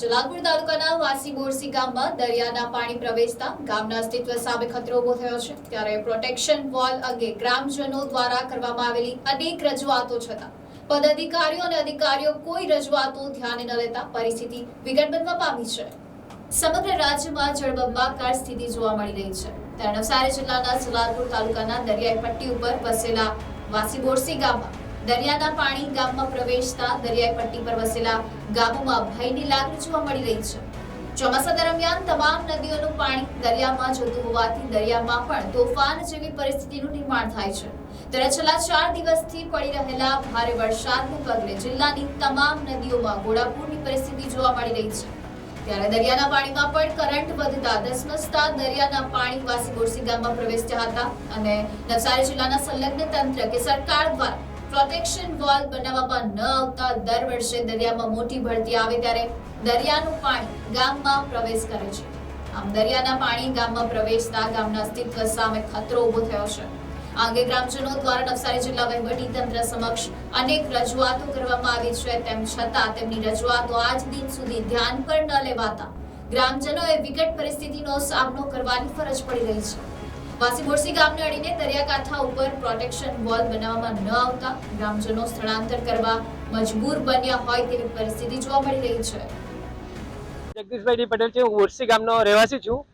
જલાલપુર તાલુકાના વાસી બોરસી ગામમાં દરિયાના પાણી પ્રવેશતા ગામના અસ્તિત્વ સામે ખતરો ઊભો થયો છે. ત્યારે પ્રોટેક્શન વોલ અંગે ગ્રામજનો દ્વારા કરવામાં આવેલી અનેક રજૂઆતો છતાં પદાધિકારીઓ અને અધિકારીઓ કોઈ રજૂઆતો ધ્યાને ન લેતા પરિસ્થિતિ વિકટ બનવા પામી છે. સમગ્ર રાજ્યમાં જળબંબાકાર સ્થિતિ જોવા મળી રહી છે. ત્યારે નવસારી જિલ્લાના જલાલપુર તાલુકાના દરિયાઈ પટ્ટી ઉપર વસેલા વાસી બોરસી ગામમાં દરિયાના પાણી ગામમાં પ્રવેશતા દરિયાઈ પટ્ટી પર વસેલા ગામોમાં ભયની લાગણી જોવા મળી રહી છે. ચોમાસા દરમિયાન તમામ નદીઓનું પાણી દરિયામાં જતું હોવાથી દરિયામાં પણ તોફાન જેવી પરિસ્થિતિનું નિર્માણ થાય છે. ત્યારે છેલ્લા ચાર દિવસથી પડી રહેલા ભારે વરસાદને પગલે જિલ્લાની તમામ નદીઓમાં ઘોડાપૂરની પરિસ્થિતિ જોવા મળી રહી છે. ત્યારે દરિયાના પાણીમાં પણ કરંટ વધતા ધસમસતા દરિયાના પાણી વાસી ગોરસી ગામમાં પ્રવેશ્યા હતા અને નવસારી જિલ્લાના સંલગ્ન તંત્ર કે સરકાર દ્વારા પ્રોટેક્શન વોલ બનાવવામાં ન આવતા દર વર્ષે દરિયામાં મોટી ભરતી આવે ત્યારે દરિયાનું પાણી ગામમાં પ્રવેશ કરે છે. આમ દરિયાના પાણી ગામમાં પ્રવેશતા ગામના અસ્તિત્વ સામે ખતરો ઊભો થયો છે. આ અંગે ગ્રામજનો દ્વારા નવસારી જિલ્લા વહીવટી તંત્ર સમક્ષ અનેક રજૂઆતો કરવામાં આવી છે. તેમ છતાં તેમની રજૂઆતો આજ દિન સુધી ધ્યાન પર ન લેવાતા ગ્રામજનોએ વિકટ પરિસ્થિતિનો સામનો કરવાની ફરજ પડી રહી છે. વાસી બોરસી ગામને અડીને દરિયાકાંઠા ઉપર પ્રોટેક્શન વોલ બનાવવામાં ન આવતા ગ્રામજનો સ્થળાંતર કરવા મજબૂર બન્યા હોય તેવી પરિસ્થિતિ જોવા મળી રહી છે. જગદીશભાઈ પટેલ છે, હું ઉર્સી ગામનો રહેવાસી છું.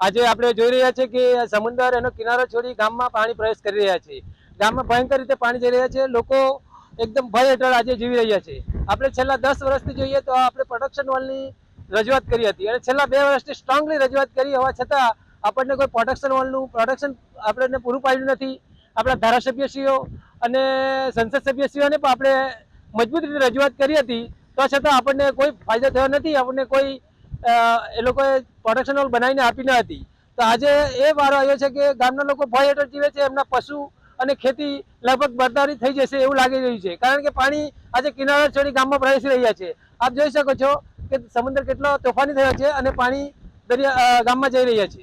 આજે આપણે જોઈ રહ્યા છીએ કે સમુદ્ર એનો કિનારો છોડી ગામમાં પાણી પ્રવેશ કરી રહ્યા છે. ગામમાં ભયંકર રીતે પાણી જઈ રહ્યા છે. લોકો એકદમ ભય હેઠળ આજે જીવી રહ્યા છે. આપણે છેલ્લા દસ વર્ષથી જોઈએ તો આપણે પ્રોટેક્શન વોલની રજૂઆત કરી હતી અને છેલ્લા બે વર્ષથી સ્ટ્રોંગલી રજૂઆત કરી હોવા છતાં આપણને કોઈ પ્રોટેક્શન વોલનું પ્રોટેક્શન આપણને પૂરું પાડ્યું નથી. આપણા ધારાસભ્યશ્રીઓ અને સંસદ સભ્યશ્રીઓને પણ આપણે મજબૂત રીતે રજૂઆત કરી હતી. તો છતાં આપણને કોઈ ફાયદો થયો નથી. આપણને કોઈ એ લોકોએ પ્રોટેક્શન વોલ બનાવીને આપી ન હતી. તો આજે એ વારો આવ્યો છે કે ગામના લોકો ભય હેઠળ જીવે છે. એમના પશુ અને ખેતી લગભગ બરદારી થઈ જશે એવું લાગી રહ્યું છે. કારણ કે પાણી આજે કિનારા છોડી ગામમાં પ્રવેશી રહ્યા છે. આપ જોઈ શકો છો કે સમુદ્ર કેટલો તોફાની થયો છે અને પાણી દરિયા ગામમાં જઈ રહ્યા છે.